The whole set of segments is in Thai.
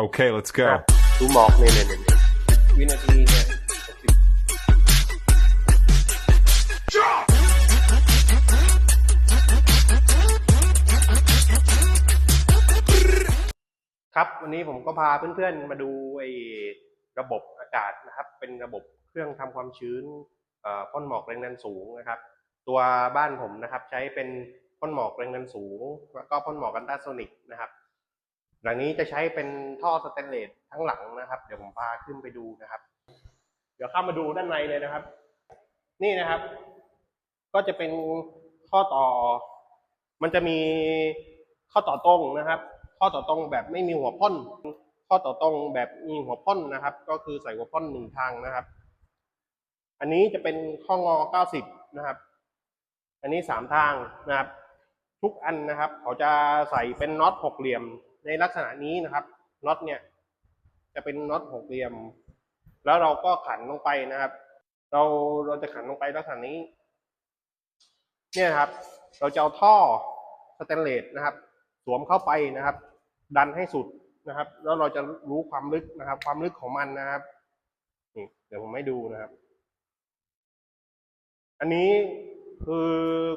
Okay, let's go. ดูหมอกเนี่ยเนี่ยเนี่ยเนี่ยวินาทีเนี่ยครับ วันนี้ผมก็พาเพื่อนๆมาดูไอ้ระบบอากาศนะครับ เป็นระบบเครื่องทำความชื้นเอ่อพ่นหมอกแรงดันสูงนะครับ ตัวบ้านผมนะครับ ใช้เป็นพ่นหมอกแรงดันสูง แล้วก็พ่นหมอกอันตราโซนิกนะครับ หลังนี้จะใช้เป็นท่อสแตนเลสทั้งหลังนะครับ เดี๋ยวผมพาขึ้นไปดูนะครับ เดี๋ยวเข้ามาดูด้านในเลยนะครับ นี่นะครับ ก็จะเป็นข้อต่อ มันจะมีข้อต่อตรงนะครับ ข้อต่อตรงแบบไม่มีหัวพ่นข้อต่อตรงแบบมีหัวพ่นนะครับ ก็คือใส่หัวพ่นหนึ่งทางนะครับ อันนี้จะเป็นข้องอ90นะครับ อันนี้สามทางนะครับ ทุกอันนะครับ เขาจะใส่เป็นน็อตหกเหลี่ยม ในลักษณะนี้นะครับน็อตเนี่ยจะเป็นน็อตหกเหลี่ยม แล้วเราก็ขันลงไปนะครับ เราเราจะขันลงไปลักษณะนี้ เนี่ยครับ เราจะเอาท่อสแตนเลสนะครับ สวมเข้าไปนะครับ ดันให้สุดนะครับ แล้วเราจะรู้ความลึกนะครับ ความลึกของมันนะครับนี่เดี๋ยวผมให้ดูนะครับ อันนี้คือ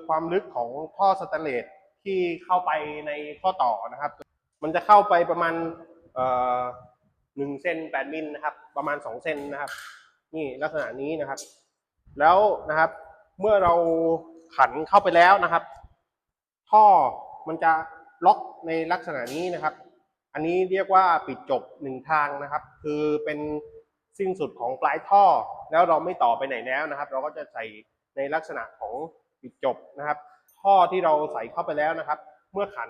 ความลึกของท่อสแตนเลสที่เข้าไปในข้อต่อนะครับ มันจะเข้าไปประมาณหนึ่งเซนแปดมิลนะครับ ประมาณสองเซนนะครับ นี่ลักษณะนี้นะครับ แล้วนะครับ เมื่อเราขันเข้าไปแล้วนะครับ ท่อมันจะล็อกในลักษณะนี้นะครับ อันนี้เรียกว่าปิดจบหนึ่งทางนะครับ คือเป็นสิ้นสุดของปลายท่อ แล้วเราไม่ต่อไปไหนแล้วนะครับ เราก็จะใส่ในลักษณะของปิดจบนะครับ ท่อที่เราใส่เข้าไปแล้วนะครับ เมื่อขัน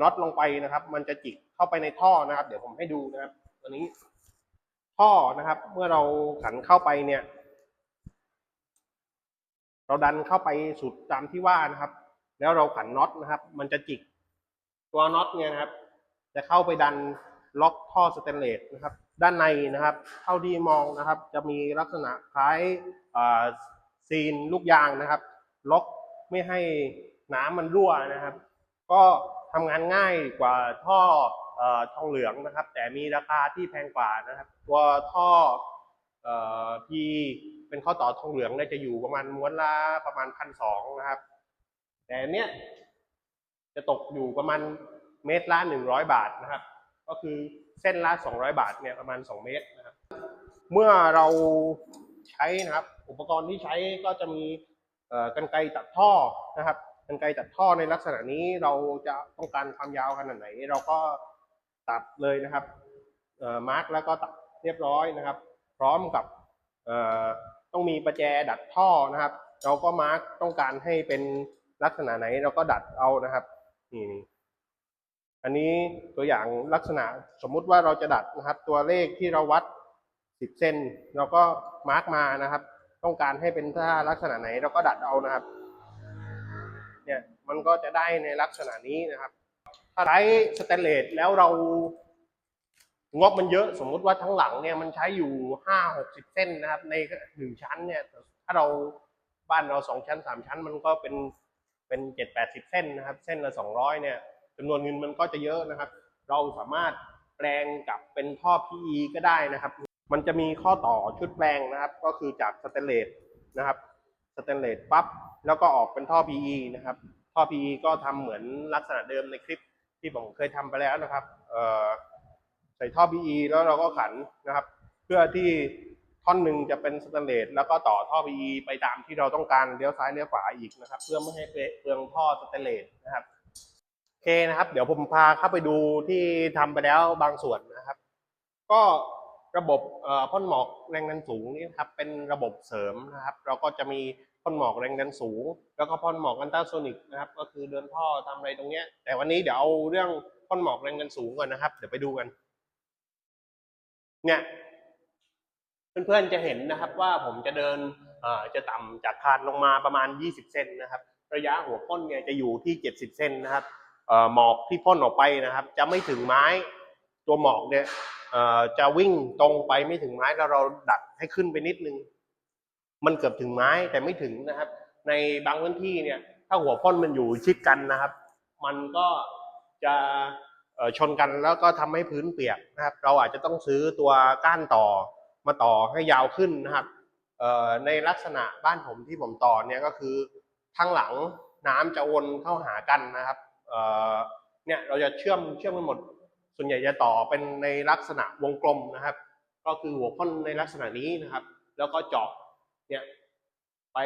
น็อตลงไปนะครับ มันจะจิกเข้าไปในท่อนะครับ เดี๋ยวผมให้ดูนะครับ ตัวนี้ ท่อนะครับ เมื่อเราขันเข้าไปเนี่ย เราดันเข้าไปสุดตามที่ว่านะครับ แล้วเราขันน็อตนะครับ มันจะจิกตัวน็อตเนี่ยนะครับ จะเข้าไปดันล็อกท่อสแตนเลสนะครับ ด้านในนะครับ เท่าที่มองนะครับ จะมีลักษณะคล้ายซีนลูกยางนะครับ ล็อกไม่ให้น้ำมันรั่วนะครับ ก็ ทำงานง่ายกว่าท่ออทองเหลืองนะครับ แต่มีราคาที่แพงกว่านะครับตัวท่อเอ่อที่เป็นข้อต่อทองเหลืองเนี่ยจะอยู่ประมาณม้วนละประมาณพันสองนะครับ แต่อันเนี้ยจะตกอยู่ประมาณเมตรละหนึ่งร้อยบาทนะครับ ก็คือเส้นละสองร้อยบาทเนี่ยประมาณสองเมตรนะครับ เมื่อเราใช้นะครับ อุปกรณ์ที่ใช้ก็จะมีกรรไกตัดท่อนะครับ กรรไกรตัดท่อในลักษณะนี้เราจะต้องการความยาวขนาดไหน เราก็ตัดเลยนะครับเอ่อมาร์กแล้วก็ตัดเรียบร้อยนะครับ พร้อมกับเอ่อต้องมีประแจดัดท่อนะครับ เราก็มาร์กต้องการให้เป็นลักษณะไหนเราก็ดัดเอานะครับนี่อันนี้ตัวอย่างลักษณะสมมุติว่าเราจะดัดนะครับ ตัวเลขที่เราวัด 10 เซนเราก็มาร์กมานะครับ ต้องการให้เป็นท่าลักษณะไหนเราก็ดัดเอานะครับ มันก็จะได้ในลักษณะนี้นะครับ ถ้าใช้สแตนเลสแล้วเรางบมันเยอะสมมุติว่าทั้งหลังเนี่ยมันใช้อยู่ห้าหกสิบเส้นนะครับ ในหนึ่งชั้นเนี่ยถ้าเราบ้านเราสองชั้นสามชั้น มันก็เป็นเป็นเจ็ดแปดสิบเส้นนะครับ เส้นละสองร้อยเนี่ยจำนวนเงินมันก็จะเยอะนะครับ เราสามารถแปลงกลับเป็นท่อ PE ก็ได้นะครับ มันจะมีข้อต่อชุดแปลงนะครับ ก็คือจากสแตนเลสนะครับสแตนเลสปั๊บแล้วก็ออกเป็นท่อ PE นะครับ ท่อ PE ก็ทำเหมือนลักษณะเดิมในคลิปที่ผมเคยทำไปแล้วนะครับใส่ท่อ PE แล้วเราก็ขันนะครับ เพื่อที่ท่อนหนึ่งจะเป็นสแตนเลสแล้วก็ต่อท่อ PE ไปตามที่เราต้องการเลี้ยวซ้ายเลี้ยวขวาอีกนะครับ เพื่อไม่ให้เปลืองท่อสแตนเลสนะครับโอเคนะครับ เดี๋ยวผมพาเข้าไปดูที่ทำไปแล้วบางส่วนนะครับ ก็ระบบพ่นหมอกแรงดันสูงนี่ครับเป็นระบบเสริมนะครับ เราก็จะมี พ่นหมอกแรงดันสูง แล้วก็พ่นหมอกอันตราโซนิกนะครับ ก็คือเดินท่อทำอะไรตรงเนี้ย แต่วันนี้เดี๋ยวเอาเรื่องพ่นหมอกแรงดันสูงก่อนนะครับ เดี๋ยวไปดูกัน เนี่ยเพื่อนๆจะเห็นนะครับว่าผมจะเดินเอ่อจะต่ำจากคานลงมาประมาณ 20 เซนนะครับ ระยะหัวพ่นเนี่ยจะอยู่ที่ 70 เซนนะครับเอ่อหมอกที่พ่นออกไปนะครับ จะไม่ถึงไม้ตัวหมอกเนี่ยเอ่อจะวิ่งตรงไปไม่ถึงไม้แล้วเราดัดให้ขึ้นไปนิดนึง มันเกือบถึงไม้แต่ไม่ถึงนะครับ ในบางพื้นที่เนี่ยถ้าหัวพ่นมันอยู่ชิดกันนะครับ มันก็จะชนกันแล้วก็ทำให้พื้นเปียกนะครับ เราอาจจะต้องซื้อตัวก้านต่อมาต่อให้ยาวขึ้นนะครับในลักษณะบ้านผมที่ผมต่อเนี่ยก็คือข้างหลังน้ำจะวนเข้าหากันนะครับเเนี่ยเราจะเชื่อมเชื่อมกันหมด ส่วนใหญ่จะต่อเป็นในลักษณะวงกลมนะครับ ก็คือหัวพ่นในลักษณะนี้นะครับ แล้วก็เจาะ เนี่ยไป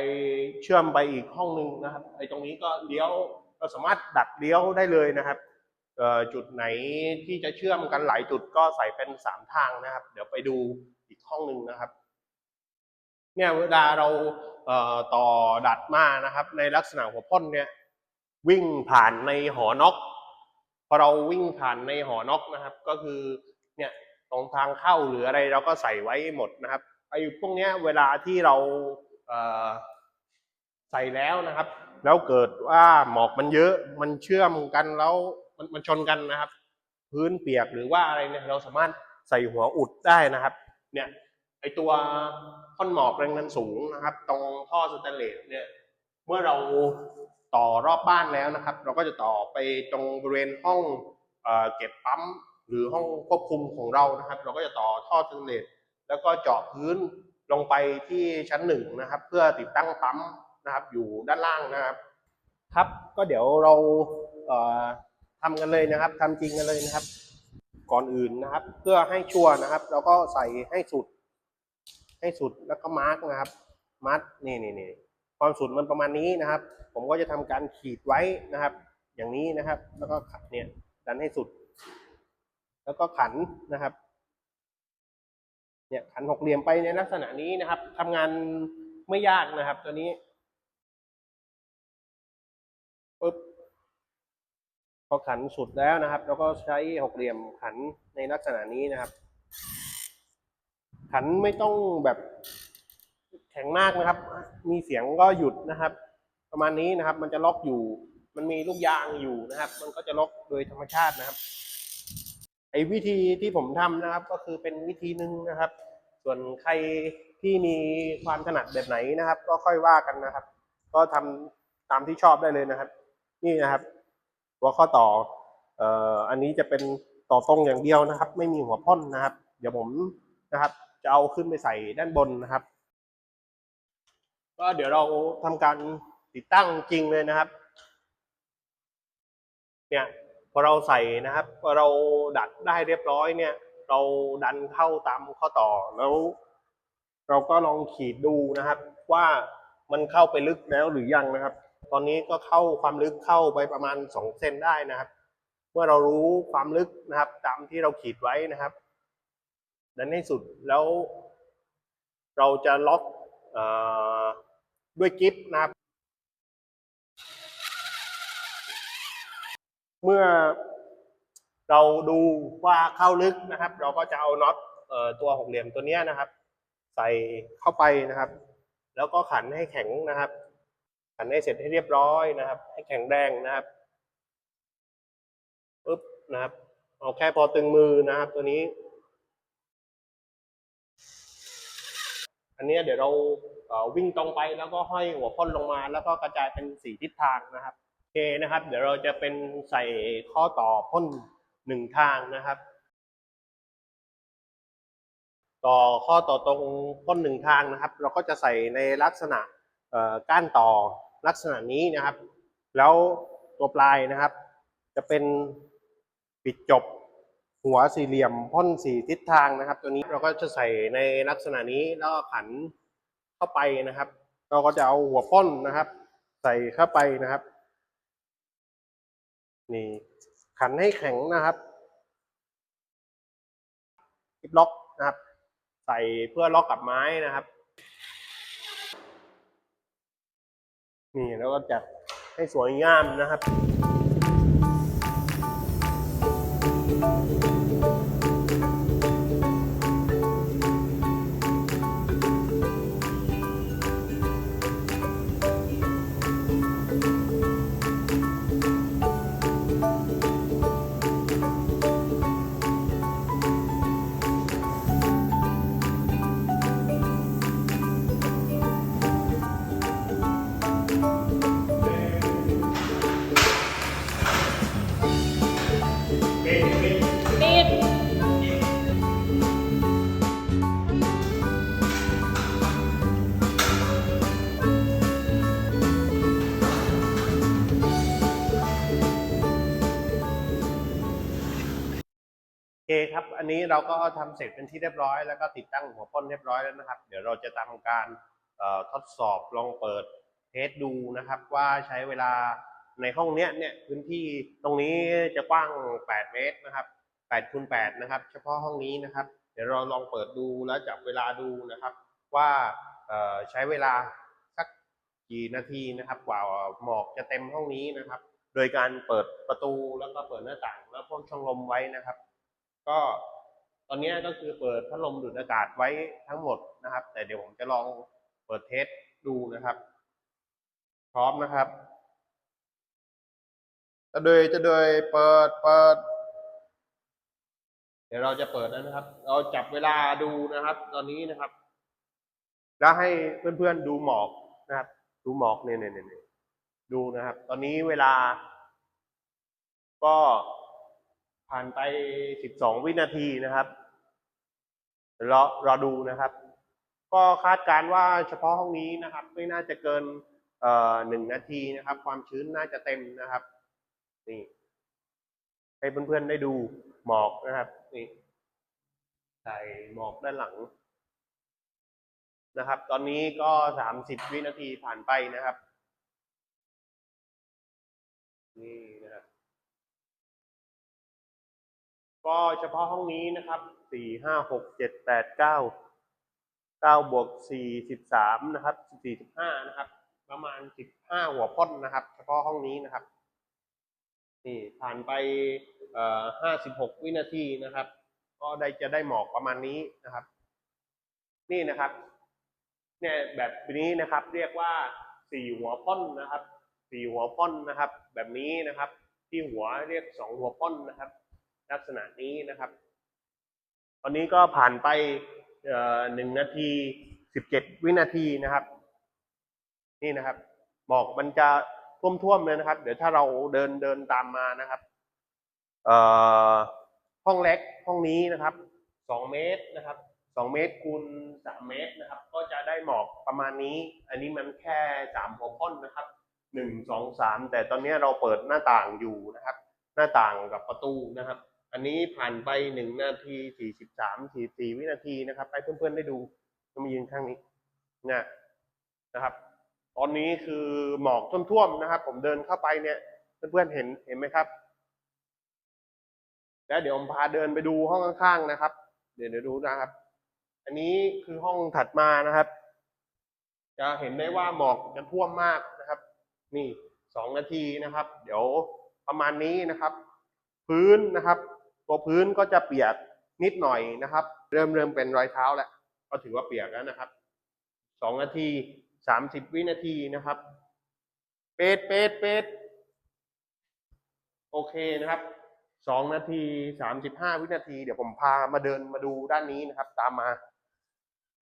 เชื่อมไปอีกห้องหนึ่งนะครับไอ้ตรงนี้ก็เลี้ยวเราสามารถดัดเลี้ยวได้เลยนะครับจุดไหนที่จะเชื่อมกันหลายจุดก็ใส่เป็นสามทางนะครับ เดี๋ยวไปดูอีกห้องหนึ่งนะครับ เนี่ยเวลาเราเต่อดัดมานะครับ ในลักษณะหัวพ่นเนี่ยวิ่งผ่านในหอนอกพอเราวิ่งผ่านในหอนอกนะครับ ก็คือเนี่ยตรงทางเข้าหรืออะไรเราก็ใส่ไว้หมดนะครับ ไอ้พวกเนี้ยเวลาที่เราเใส่แล้วนะครับ แล้วเกิดว่าหมอกมันเยอะมันเชื่อมกันแล้วมันมันชนกันนะครับ พื้นเปียกหรือว่าอะไรเนี่ยเราสามารถใส่หัวอุดได้นะครับ เนี่ยไอตัวท่อนหมอกแรงดันสูงนะครับ ตรงท่อสแตนเลสเนี่ยเมื่อเราต่อรอบบ้านแล้วนะครับ เราก็จะต่อไปตรงบริเวณห้องเอเก็บปั๊มหรือห้องควบคุมของเรานะครับ เราก็จะต่อท่อสแตนเลส แล้วก็เจาะพื้นลงไปที่ชั้นหนึ่งนะครับ เพื่อติดตั้งปั๊มนะครับ อยู่ด้านล่างนะครับ ครับก็เดี๋ยวเราเทำกันเลยนะครับทำจริงกันเลยนะครับ ก่อนอื่นนะครับ เพื่อให้ชัวร์นะครับเราก็ใส่ให้สุด ให้สุดแล้วก็มาร์กนะครับมัดนี่นี่นี่ความสุดมันประมาณนี้นะครับ ผมก็จะทำการขีดไว้นะครับ อย่างนี้นะครับ แล้วก็ขัดเนี่ยดันให้สุด แล้วก็ขันนะครับ เนี่ยขันหกเหลี่ยมไปในลักษณะนี้นะครับทำงานไม่ยากนะครับ ตัวนี้ปึ๊บพอขันสุดแล้วนะครับเราก็ใช้หกเหลี่ยมขันในลักษณะนี้นะครับ ขันไม่ต้องแบบแข็งมากนะครับ มีเสียงก็หยุดนะครับ ประมาณนี้นะครับ มันจะล็อกอยู่ มันมีลูกยางอยู่นะครับ มันก็จะล็อกโดยธรรมชาตินะครับ ไอ้วิธีที่ผมทำนะครับก็คือเป็นวิธีหนึ่งนะครับ ส่วนใครที่มีความถนัดแบบไหนนะครับ ก็ค่อยว่ากันนะครับ ก็ทำตามที่ชอบได้เลยนะครับ นี่นะครับ หัวข้อต่อเอ่ออันนี้จะเป็นต่อตรงอย่างเดียวนะครับ ไม่มีหัวพ่นนะครับ เดี๋ยวผมนะครับ จะเอาขึ้นไปใส่ด้านบนนะครับ ก็เดี๋ยวเราทำการติดตั้งจริงเลยนะครับ เนี่ย พอเราใส่นะครับพอเราดัดได้เรียบร้อยเนี่ย เราดันเข้าตามข้อต่อแล้ว เราก็ลองขีดดูนะครับ ว่ามันเข้าไปลึกแล้วหรือยังนะครับ ตอนนี้ก็เข้าความลึกเข้าไปประมาณสองเซนได้นะครับ เมื่อเรารู้ความลึกนะครับ ตามที่เราขีดไว้นะครับ ดันให้สุดแล้ว เราจะล็อกอด้วยกิฟต์นะครับ เมื่อเราดูว่าเข้าลึกนะครับ เราก็จะเอาน็อตตัวหกเหลี่ยมตัวนี้นะครับ ใส่เข้าไปนะครับ แล้วก็ขันให้แข็งนะครับ ขันให้เสร็จให้เรียบร้อยนะครับ ให้แข็งแรงนะครับปึ๊บนะครับ เอาแค่พอตึงมือนะครับ ตัวนี้ อันนี้เดี๋ยวเราเวิ่งตรงไปแล้วก็ห้อยหัวพ่นลงมา แล้วก็กระจายเป็นสี่ทิศทางนะครับ เคนะครับ เดี๋ยวเราจะเป็นใส่ข้อต่อพ่นหนึ่งทางนะครับ ต่อข้อต่อตรงพ่นหนึ่งทางนะครับ เราก็จะใส่ในลักษณะก้านต่อลักษณะนี้นะครับ แล้วตัวปลายนะครับ จะเป็นปิดจบหัวสี่เหลี่ยมพ่นสี่ทิศทางนะครับ ตัวนี้เราก็จะใส่ในลักษณะนี้แล้วก็ขันเข้าไปนะครับ เราก็จะเอาหัวพ่นนะครับ ใส่เข้าไปนะครับ นี่ขันให้แข็งนะครับคลิปล็อกนะครับ ใส่เพื่อล็อกกับไม้นะครับ นี่แล้วก็จัดให้สวยงามนะครับ อันนี้เราก็ทำเสร็จเป็นที่เรียบร้อยแล้วก็ติดตั้งหัวพ่นเรียบร้อยแล้วนะครับ เดี๋ยวเราจะทำการทดสอบลองเปิดเทสดูนะครับว่าใช้เวลาในห้องเนี้ยเนี่ยพื้นที่ตรงนี้จะกว้าง 8 เมตรนะครับ8คูณ8นะครับ เฉพาะห้องนี้นะครับ เดี๋ยวเราลองเปิดดูแล้วจับเวลาดูนะครับ ว่าใช้เวลาสักกี่นาทีนะครับ กว่าหมอกจะเต็มห้องนี้นะครับ โดยการเปิดประตูแล้วก็เปิดหน้าต่างแล้วพ่นช่องลมไว้นะครับ ก็ตอนนี้ก็คือเปิดพัดลมดูดอากาศไว้ทั้งหมดนะครับ แต่เดี๋ยวผมจะลองเปิดเทสดูนะครับ พร้อมนะครับจะโดยจะโดยเปิดเปิด เดี๋ยวเราจะเปิดแล้วนะครับ เราจับเวลาดูนะครับ ตอนนี้นะครับ แล้วให้เพื่อนๆดูหมอกนะครับ ดูหมอกเนี่ยเนี่ยเนี่ยดูนะครับ ตอนนี้เวลา ก็ ผ่านไปสิบสองวินาทีนะครับรอรอดูนะครับ ก็คาดการณ์ว่าเฉพาะห้องนี้นะครับ ไม่น่าจะเกินเอ่อหนึ่งนาทีนะครับ ความชื้นน่าจะเต็มนะครับนี่ให้เพื่อนๆได้ดูหมอกนะครับนี่ใส่หมอกด้านหลังนะครับ ตอนนี้ก็สามสิบวินาทีผ่านไปนะครับนี่นะ ก็เฉพาะห้องนี้นะครับสี่ห้าหกเจ็ดแปดเก้าเก้าบวกสี่สิบสามนะครับสี่สิบห้านะครับ ประมาณสิบห้าหัวพ่นนะครับ เฉพาะห้องนี้นะครับนี่ผ่านไปเอ่อห้าสิบหกวินาทีนะครับ ก็ได้จะได้หมอกประมาณนี้นะครับ นี่นะครับเนี่ยแบบนี้นะครับ เรียกว่าสี่หัวพ่นนะครับสี่หัวพ่นนะครับ แบบนี้นะครับ ที่หัวเรียกสองหัวพ่นนะครับ ลักษณะนี้นะครับ ตอนนี้ก็ผ่านไปหนึ่งนาทีสิบเจ็ดวินาทีนะครับ นี่นะครับหมอกมันจะท่วมๆเลยนะครับ เดี๋ยวถ้าเราเดินเดินตามมานะครับห้องเล็กห้องนี้นะครับสองเมตรนะครับสองเมตรคูณสามเมตรนะครับ ก็จะได้หมอกประมาณนี้ อันนี้มันแค่สามหัวพ่นนะครับหนึ่งสองสามแต่ตอนนี้เราเปิดหน้าต่างอยู่นะครับ หน้าต่างกับประตูนะครับ อันนี้ผ่านไปหนึ่งนาทีสี่สิบสามสี่สี่วินาทีนะครับให้เพื่อนๆได้ดูจะมายืนข้างนี้เนี่ยนะครับ ตอนนี้คือหมอกท่วมๆนะครับ ผมเดินเข้าไปเนี่ย เพื่อนๆเห็นเห็นไหมครับ แล้วเดี๋ยวผมพาเดินไปดูห้องข้างๆนะครับ เดี๋ยวเดี๋ยวดูนะครับ อันนี้คือห้องถัดมานะครับ จะเห็นได้ว่าหมอกจะท่วมมากนะครับ นี่สองนาทีนะครับ เดี๋ยวประมาณนี้นะครับ พื้นนะครับ ตัวพื้นก็จะเปียกนิดหน่อยนะครับ เริ่มเริ่มเป็นรอยเท้าแล้วก็ถือว่าเปียกแล้วนะครับสองนาทีสามสิบวินาทีนะครับ เป็ดเป็ดเป็ดโอเคนะครับสองนาทีสามสิบห้าวินาที เดี๋ยวผมพามาเดินมาดูด้านนี้นะครับ ตามมา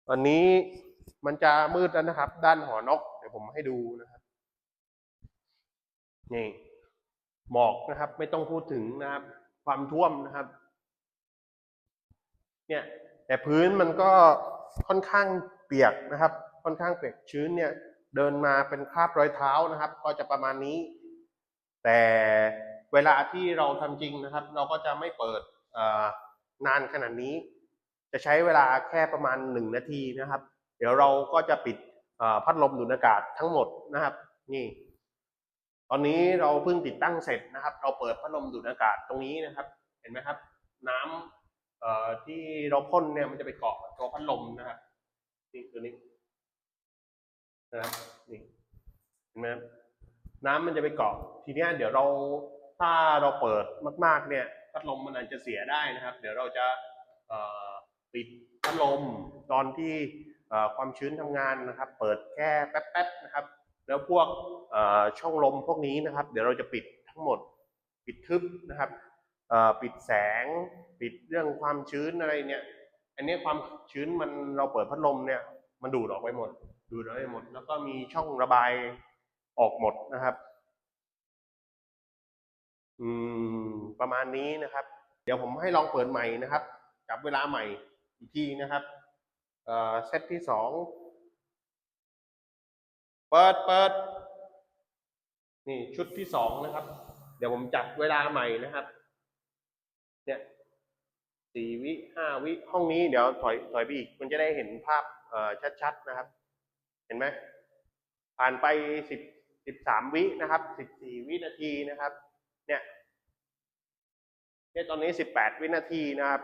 ตอนนี้มันจะมืดแล้วนะครับ ด้านหอนก เดี๋ยวผมให้ดูนะครับนี่หมอกนะครับ ไม่ต้องพูดถึงนะครับ ความท่วมนะครับ เนี่ยแต่พื้นมันก็ค่อนข้างเปียกนะครับ ค่อนข้างเปียกชื้นเนี่ยเดินมาเป็นคราบรอยเท้านะครับ ก็จะประมาณนี้ แต่เวลาที่เราทำจริงนะครับ เราก็จะไม่เปิดนานขนาดนี้ จะใช้เวลาแค่ประมาณหนึ่งนาทีนะครับ เดี๋ยวเราก็จะปิดพัดลมดูดอากาศทั้งหมดนะครับ นี่ ตอนนี้เราเพิ่งติดตั้งเสร็จนะครับ เราเปิดพัดลมดูดอากาศตรงนี้นะครับ เห็นไหมครับ น้ำเอ่อที่เราพ่นเนี่ยมันจะไปเกาะตัวพัดลมนะครับนี่ตัวนี้นะครับนี่เห็นไหมครับน้ำมันจะไปเกาะทีนี้เดี๋ยวเราถ้าเราเปิดมาก ๆ เนี่ยพัดลมมันอาจจะเสียได้นะครับ เดี๋ยวเราจะเอ่อปิดพัดลมตอนที่เอ่อความชื้นทำงานนะครับ เปิดแค่แป๊บๆนะครับ แล้วพวกช่องลมพวกนี้นะครับ เดี๋ยวเราจะปิดทั้งหมดปิดทึบนะครับปิดแสงปิดเรื่องความชื้นอะไรเนี่ย อันนี้ความชื้นมันเราเปิดพัดลมเนี่ยมันดูดออกไปหมด ดูดออกไปหมด แล้วก็มีช่องระบายออกหมดนะครับ อืมประมาณนี้นะครับ เดี๋ยวผมให้ลองเปิดใหม่นะครับ จับเวลาใหม่อีกทีนะครับเซตที่สอง เปิดเปิด นี่ชุดที่สองนะครับ เดี๋ยวผมจับเวลาใหม่นะครับ เนี่ยสี่วิห้าวิห้องนี้เดี๋ยวถอยถอยไปอีก มันจะได้เห็นภาพเอ่อชัดๆนะครับ เห็นไหมผ่านไปสิบสิบสามวินะครับสิบสี่วินาทีนะครับ เนี่ยเนี่ยตอนนี้สิบแปดวินาทีนะครับ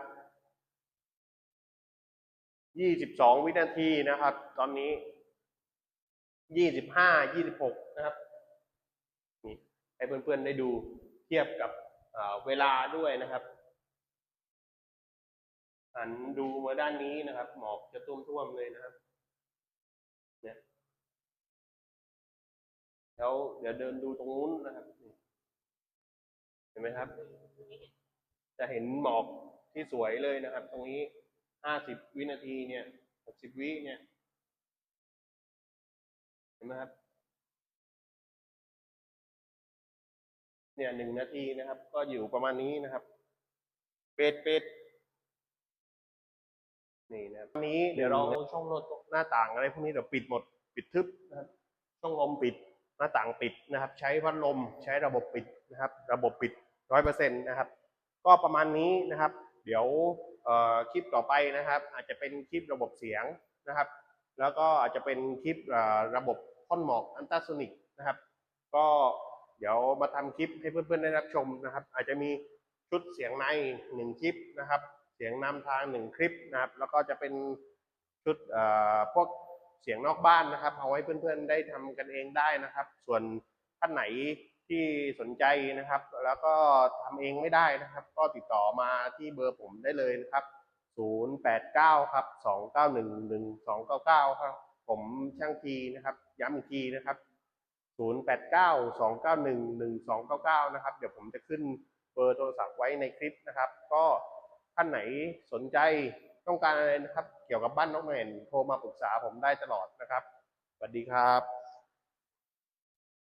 ยี่สิบสองวินาทีนะครับ ตอนนี้ ยี่สิบห้ายี่สิบหกนะครับนี่ให้เพื่อนๆได้ดูเทียบกับเวลาด้วยนะครับหันดูมาด้านนี้นะครับ หมอกจะท่วมๆเลยนะครับเนี่ยแล้วเดี๋ยวเดินดูตรงนู้นนะครับเห็นไหมครับ จะเห็นหมอกที่สวยเลยนะครับ ตรงนี้ห้าสิบวินาทีเนี่ยหกสิบวิเนี่ย เห็นไหมครับ เนี่ยหนึ่งนาทีนะครับ ก็อยู่ประมาณนี้นะครับ เป็ดเป็ดนี่นะครับวันนี้เดี๋ยวเราช่องหน้าต่างอะไรพวกนี้เดี๋ยวปิดหมด ปิดทึบนะครับ ช่องลมปิด หน้าต่างปิดนะครับ ใช้พัดลม ใช้ระบบปิดนะครับ ระบบปิดร้อยเปอร์เซ็นต์นะครับ ก็ประมาณนี้นะครับ เดี๋ยวคลิปต่อไปนะครับ อาจจะเป็นคลิประบบเสียงนะครับ แล้วก็อาจจะเป็นคลิปเอ่อระบบพ่นหมอกอันตราโซนิกนะครับ ก็เดี๋ยวมาทำคลิปให้เพื่อนๆได้รับชมนะครับ อาจจะมีชุดเสียงในหนึ่งคลิปนะครับ เสียงนำทางหนึ่งคลิปนะครับ แล้วก็จะเป็นชุดเอ่อพวกเสียงนอกบ้านนะครับ เอาไว้เพื่อนๆได้ทำกันเองได้นะครับ ส่วนท่านไหนที่สนใจนะครับ แล้วก็ทำเองไม่ได้นะครับ ก็ติดต่อมาที่เบอร์ผมได้เลยนะครับ 089 ครับ 291 1299 ครับ ผมช่างทีนะครับ ย้ำอีกทีนะครับ 089 291 1299 นะครับ เดี๋ยวผมจะขึ้นเบอร์โทรศัพท์ไว้ในคลิปนะครับ ก็ท่านไหนสนใจต้องการอะไรนะครับ เกี่ยวกับบ้านนกแมนโทรมาปรึกษาผมได้ตลอดนะครับ สวัสดีครับ